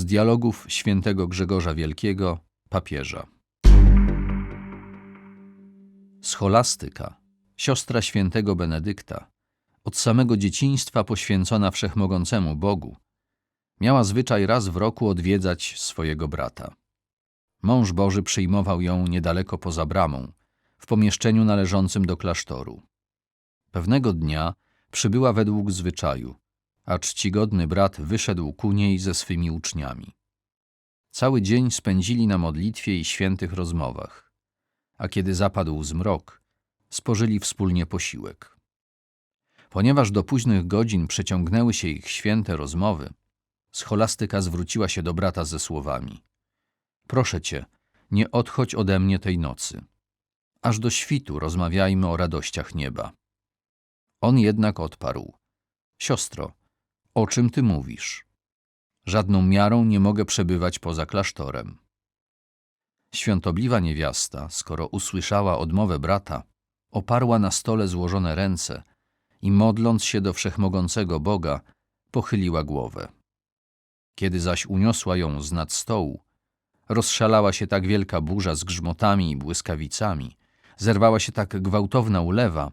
z dialogów świętego Grzegorza Wielkiego, papieża. Scholastyka, siostra świętego Benedykta, od samego dzieciństwa poświęcona wszechmogącemu Bogu, miała zwyczaj raz w roku odwiedzać swojego brata. Mąż Boży przyjmował ją niedaleko poza bramą, w pomieszczeniu należącym do klasztoru. Pewnego dnia przybyła według zwyczaju, a czcigodny brat wyszedł ku niej ze swymi uczniami. Cały dzień spędzili na modlitwie i świętych rozmowach, a kiedy zapadł zmrok, spożyli wspólnie posiłek. Ponieważ do późnych godzin przeciągnęły się ich święte rozmowy, scholastyka zwróciła się do brata ze słowami: Proszę cię, nie odchodź ode mnie tej nocy. Aż do świtu rozmawiajmy o radościach nieba. On jednak odparł: Siostro, o czym ty mówisz? Żadną miarą nie mogę przebywać poza klasztorem. Świątobliwa niewiasta, skoro usłyszała odmowę brata, oparła na stole złożone ręce i modląc się do wszechmogącego Boga, pochyliła głowę. Kiedy zaś uniosła ją z nad stołu, rozszalała się tak wielka burza z grzmotami i błyskawicami, zerwała się tak gwałtowna ulewa,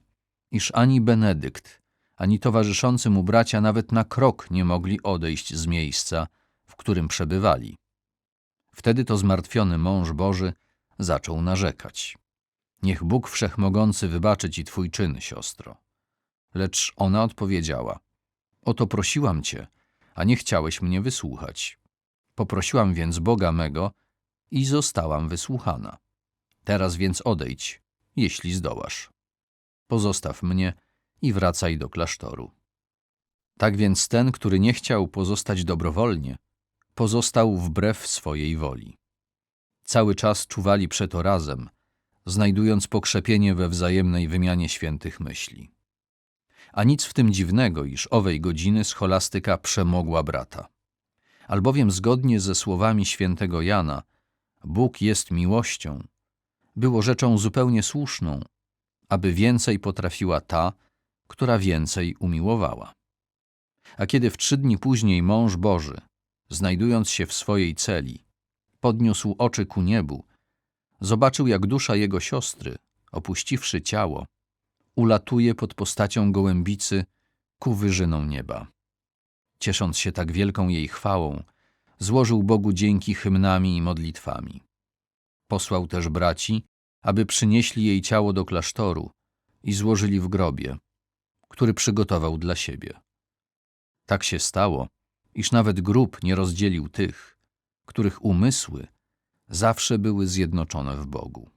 iż ani Benedykt, ani towarzyszący mu bracia nawet na krok nie mogli odejść z miejsca, w którym przebywali. Wtedy to zmartwiony mąż Boży zaczął narzekać. Niech Bóg Wszechmogący wybaczy ci twój czyn, siostro. Lecz ona odpowiedziała: Oto prosiłam cię, a nie chciałeś mnie wysłuchać. Poprosiłam więc Boga mego i zostałam wysłuchana. Teraz więc odejdź, jeśli zdołasz. Pozostaw mnie i wracaj do klasztoru. Tak więc ten, który nie chciał pozostać dobrowolnie, pozostał wbrew swojej woli. Cały czas czuwali przeto razem, znajdując pokrzepienie we wzajemnej wymianie świętych myśli. A nic w tym dziwnego, iż owej godziny scholastyka przemogła brata. Albowiem zgodnie ze słowami świętego Jana, Bóg jest miłością, było rzeczą zupełnie słuszną, aby więcej potrafiła ta, która więcej umiłowała. A kiedy w trzy dni później mąż Boży, znajdując się w swojej celi, podniósł oczy ku niebu, zobaczył, jak dusza jego siostry, opuściwszy ciało, ulatuje pod postacią gołębicy ku wyżynom nieba. Ciesząc się tak wielką jej chwałą, złożył Bogu dzięki hymnami i modlitwami. Posłał też braci, aby przynieśli jej ciało do klasztoru i złożyli w grobie, który przygotował dla siebie. Tak się stało, iż nawet grób nie rozdzielił tych, których umysły zawsze były zjednoczone w Bogu.